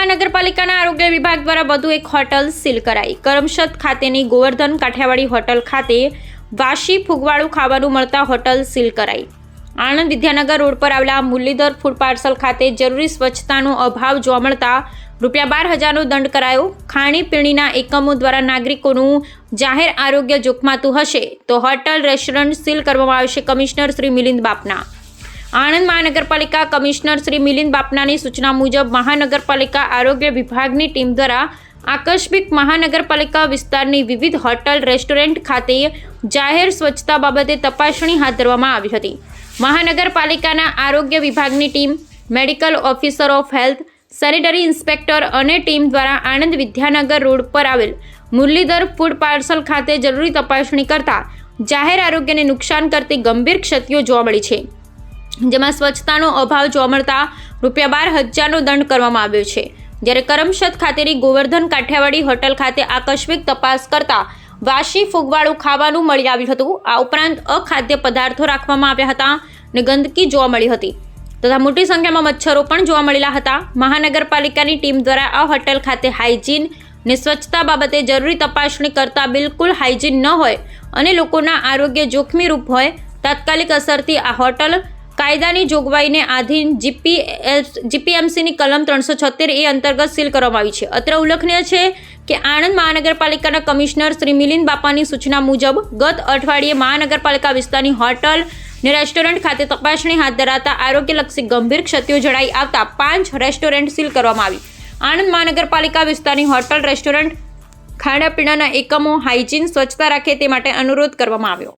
મહાનગરપાલિકાના આરોગ્ય વિભાગ દ્વારા વધુ એક હોટલ સીલ કરાઈ. કરમશદ ખાતેની ગોવર્ધન કાઠિયાવાડી હોટલ ખાતે વાસી ફુગવાળું ખાવાનું મળતા હોટલ સીલ કરાઈ. આણંદ વિદ્યાનગર રોડ પર આવેલા મુરલીધર ફૂડ પાર્સલ ખાતે જરૂરી સ્વચ્છતાનો અભાવ જોવા મળતા રૂપિયા બાર હજારનો દંડ કરાયો. ખાણીપીણીના એકમો દ્વારા નાગરિકોનું જાહેર આરોગ્ય જોખમાતું હશે. તો હોટલ, રેસ્ટોરન્ટ સીલ કરવામાં આવશે કમિશનર શ્રી મિલિંદ બાપના. આણંદ મહાનગરપાલિકા કમિશનર શ્રી મિલિંદ બાપનાની સૂચના મુજબ મહાનગરપાલિકા આરોગ્ય વિભાગની ટીમ દ્વારા આકસ્મિક મહાનગરપાલિકા વિસ્તારની વિવિધ હોટલ, રેસ્ટોરન્ટ ખાતે જાહેર સ્વચ્છતા બાબતે તપાસણી હાથ ધરવામાં આવી હતી. મહાનગરપાલિકાના આરોગ્ય વિભાગની team, medical officer of health, sanitary inspector અને ટીમ દ્વારા આણંદ વિદ્યાનગર રોડ પર આવેલ મુરલીધર ફૂડ પાર્સલ ખાતે જરૂરી તપાસણી કરતા જાહેર આરોગ્યને નુકસાન કરતી ગંભીર ક્ષતિઓ જોવા મળી છે. જેમાં સ્વચ્છતાનો અભાવ જોવા મળતા રૂપિયા બાર હજારનો દંડ કરવામાં આવ્યો છે. જ્યારે કરમશદ ખાતેની ગોવર્ધન કાઠિયાવાડી હોટલ ખાતે આકસ્મિક તપાસ કરતા વાસી ફુગવાળું ખાવાનું મળી આવ્યું હતું. આ ઉપરાંત અખાદ્ય પદાર્થો રાખવામાં આવ્યા હતા અને ગંદકી જોવા મળી હતી. તથા મોટી સંખ્યામાં મચ્છરો પણ જોવા મળેલા હતા. મહાનગરપાલિકાની ટીમ દ્વારા આ હોટલ ખાતે હાઇજીન ને સ્વચ્છતા બાબતે જરૂરી તપાસણી કરતા બિલકુલ હાઇજીન ન હોય અને લોકોના આરોગ્ય જોખમી રૂપ હોય, તાત્કાલિક અસરથી આ હોટલ કાયદાની જોગવાઈને આધીન જીપીએસ જીપીએમસીની કલમ ત્રણસો છોતેર એ અંતર્ગત સીલ કરવામાં આવી છે. અત્રે ઉલ્લેખનીય છે કે આણંદ મહાનગરપાલિકાના કમિશનર શ્રી મિલિંદ બાપાની સૂચના મુજબ ગત અઠવાડિયે મહાનગરપાલિકા વિસ્તારની હોટલ ને રેસ્ટોરન્ટ ખાતે તપાસણી હાથ ધરાતા આરોગ્યલક્ષી ગંભીર ક્ષતિઓ જણાઈ આવતા પાંચ રેસ્ટોરન્ટ સીલ કરવામાં આવી. આણંદ મહાનગરપાલિકા વિસ્તારની હોટલ, રેસ્ટોરન્ટ, ખાણાપીણાના એકમો, હાઇજીન, સ્વચ્છતા રાખે તે માટે અનુરોધ કરવામાં આવ્યો.